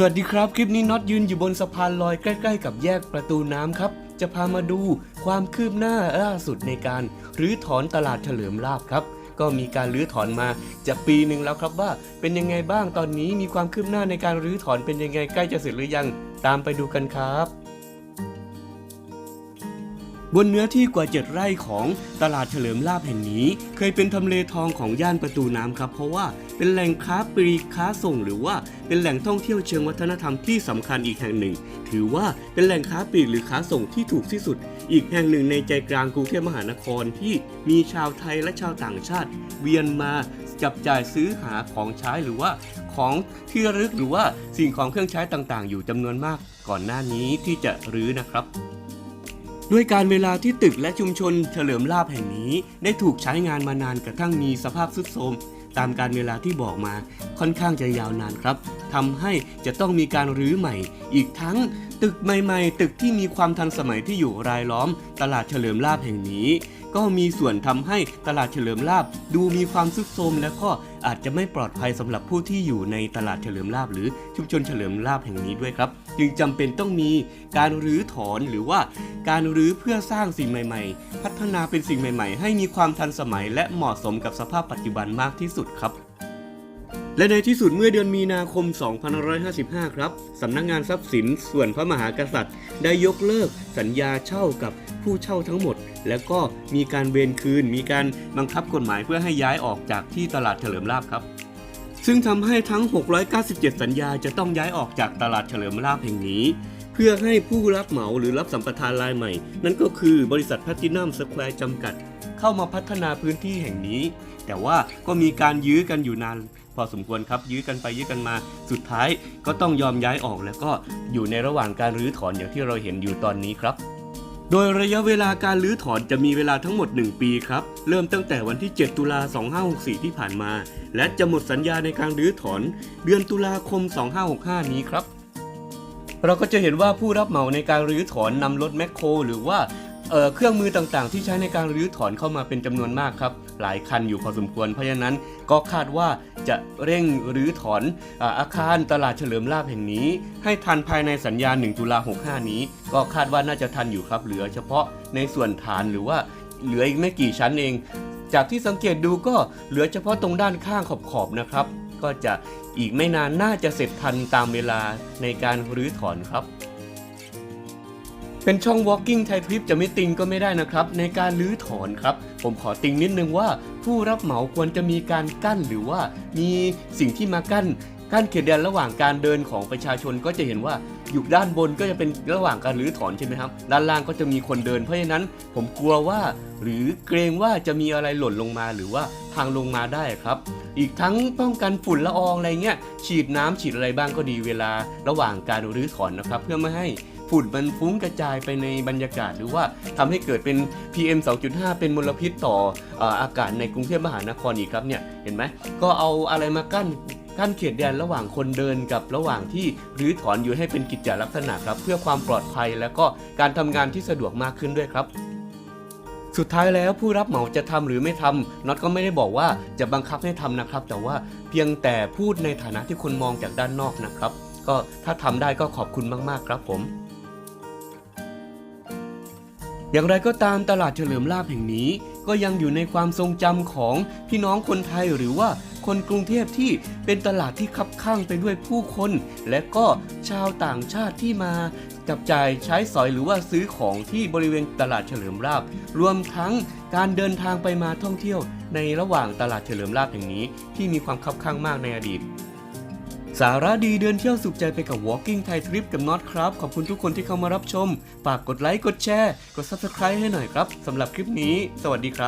สวัสดีครับ คลิปนี้น็อตยืนอยู่บนสะพานลอยใกล้ ๆ กับแยกประตูน้ำครับ จะพามาดูความคืบหน้าล่าสุดในการรื้อถอนตลาดเฉลิมลาบครับ ก็มีการรื้อถอนมาจะปีหนึ่งแล้วครับว่าเป็นยังไงบ้างตอนนี้มีความคืบหน้าในการรื้อถอนเป็นยังไงใกล้จะเสร็จหรือยัง ตามไปดูกันครับ บนเนื้อที่กว่า 7 ไร่ของตลาดเฉลิมลาบแห่งนี้ เคยเป็นทำเลทองของย่านประตูน้ำครับ เพราะว่าเป็นแหล่งค้าปลีกค้าส่ง หรือว่าเป็นแหล่งท่องเที่ยวเชิงวัฒนธรรมที่สำคัญอีกแห่งหนึ่ง ถือว่าเป็นแหล่งค้าปลีกหรือค้าส่งที่ถูกที่สุด อีกแห่งหนึ่งในใจกลางกรุงเทพมหานครที่มีชาวไทยและชาวต่างชาติ เวียนมาจับจ่ายซื้อหาของใช้หรือว่าของที่ระลึกหรือว่าสิ่งของเครื่องใช้ต่างๆ อยู่จำนวนมากก่อนหน้านี้ที่จะรื้อนะครับ ด้วยการเวลาที่ตึกและชุมชนเฉลิมลาบแห่งนี้ ได้ถูกใช้งานมานานกระทั่งมีสภาพทรุดโทรมตามการเวลาที่บอกมาค่อนข้างจะยาวนานครับทำให้จะต้องมีการรื้อใหม่ อีกทั้งตึกใหม่ ๆ ตึกที่มีความทันสมัยที่อยู่รายล้อม ตลาดเฉลิมลาบแห่งนี้ ก็มีส่วนทำให้ตลาดเฉลิมลาบดูมีความซุดโทรมและก็อาจจะไม่ปลอดภัยสำหรับผู้ที่อยู่ในตลาดเฉลิมลาบหรือชุมชนเฉลิมลาบแห่งนี้ด้วยครับ จึงจำเป็นต้องมีการรื้อถอนหรือว่าการรื้อเพื่อสร้างสิ่งใหม่ ๆ พัฒนาเป็นสิ่งใหม่ ๆ ให้มีความทันสมัยและเหมาะสมกับสภาพปัจจุบันมากที่สุดครับ และในที่สุดเมื่อเดือนมีนาคม 2555 ครับ สำนักงงานทรัพย์สินส่วนพระมหากษัตริย์ ได้ยกเลิกสัญญาเช่ากับผู้เช่าทั้งหมด แล้วก็มีการเวนคืน มีการบังคับกฎหมายเพื่อให้ย้ายออกจากที่ตลาดเฉลิมลาบครับ ซึ่งทำให้ทั้ง 697 สัญญาจะต้องย้ายออกจากตลาดเฉลิมลาบแห่งนี้ เพื่อให้ผู้รับเหมาหรือรับสัมปทานรายใหม่ นั่นก็คือบริษัทแพลตินัมสแควร์จำกัด เข้ามาพัฒนาพื้นที่แห่งนี้ แต่ว่าก็มีการยื้อกันอยู่นาน พอสมควรครับ ยื้อกันไปยื้อกันมา สุดท้ายก็ต้องยอมย้ายออกแล้วก็อยู่ในระหว่างการรื้อถอนอย่างที่เราเห็นอยู่ตอนนี้ครับโดยระยะเวลาการรื้อถอนจะมีเวลาทั้งหมด 1 ปีครับ เริ่มตั้งแต่วันที่ 7 ตุลา 2564 ที่ผ่านมา และจะหมดสัญญาในการรื้อถอน เดือนตุลาคม 2565 นี้ครับ เราก็จะเห็นว่าผู้รับเหมาในการรื้อถอนนำรถแมคโครหรือว่าเเครื่องมือต่างๆ ที่ใช้ในการรื้อถอนเข้ามาเป็นจำนวนมากครับ หลายคันอยู่พอสมควร เพราะฉะนั้นก็คาดว่าจะเร่งรื้อถอนอาคารตลาดเฉลิมลาบแห่งนี้ ให้ทันภายในสัญญา 1 ตุลา 65 นี้ ก็คาดว่าน่าจะทันอยู่ครับ เหลือเฉพาะในส่วนฐานหรือว่าเหลืออีกไม่กี่ชั้นเอง จากที่สังเกตดูก็เหลือเฉพาะตรงด้านข้างขอบๆนะครับ ก็จะอีกไม่นานน่าจะเสร็จทันตามเวลาในการรื้อถอนครับ เป็นช่อง walking ไทยทริปจะไม่ติงก็ไม่ได้นะครับ ในการรื้อถอนครับ ผมขอติงนิดนึงว่า ผู้รับเหมาควรจะมีการกั้นหรือว่ามีสิ่งที่มากั้นกั้นเขตแดนระหว่างการเดินของประชาชนก็จะเห็นว่าอยู่ด้านบนก็จะเป็นระหว่างการรื้อถอนใช่ไหมครับ ด้านล่างก็จะมีคนเดินเพราะฉะนั้น ผมกลัวว่า หรือเกรงว่าจะมีอะไรหล่นลงมาหรือว่าพังลงมาได้ครับ อีกทั้งป้องกันฝุ่นละอองอะไรเงี้ยฉีดน้ำฉีดอะไรบ้างก็ดีเวลาระหว่างการรื้อถอนนะครับ เพื่อไม่ให้ ฝุ่นมันฟุ้งกระจายไปในบรรยากาศ หรือว่าทำให้เกิดเป็น PM 2.5 เป็นมลพิษต่อออากาศในกรุงเทพมหานครอีกครับเนี่ยเห็นไหมก็เอาอะไรมากั้นกั้นเขตแดนระหว่างคนเดินกับระหว่างที่รื้อถอนอยู่ให้เป็นกิจจลักษณะครับ เพื่อความปลอดภัยและก็การทำงานที่สะดวกมากขึ้นด้วยครับสุดท้ายแล้วผู้รับเหมาจะทำหรือไม่ทำน็อตก็ไม่ได้บอกว่าจะบังคับให้ทำนะครับ แต่ว่าเพียงแต่พูดในฐานะที่คนมองจากด้านนอกนะครับ ก็ถ้าทำได้ก็ขอบคุณมาก ๆ ครับผม อย่างไรก็ตามตลาดเฉลิมลาบแห่งนี้ ก็ยังอยู่ในความทรงจำของพี่น้องคนไทยหรือว่าคนกรุงเทพที่เป็นตลาดที่คับข้างไปด้วยผู้คน และก็ชาวต่างชาติที่มาจับจ่ายใช้สอยหรือว่าซื้อของที่บริเวณตลาดเฉลิมลาบรวมทั้งการเดินทางไปมาท่องเที่ยว ในระหว่างตลาดเฉลิมลาบแห่งนี้ ที่มีความคับข้างมากในอดีต สาระดีเดินเที่ยวสุขใจไปกับ Walking Thai Trip กับน็อตครับ ขอบคุณทุกคนที่เข้ามารับชม ฝากกดไลค์ กดแชร์ กด Subscribe ให้หน่อยครับสำหรับคลิปนี้ สวัสดีครับ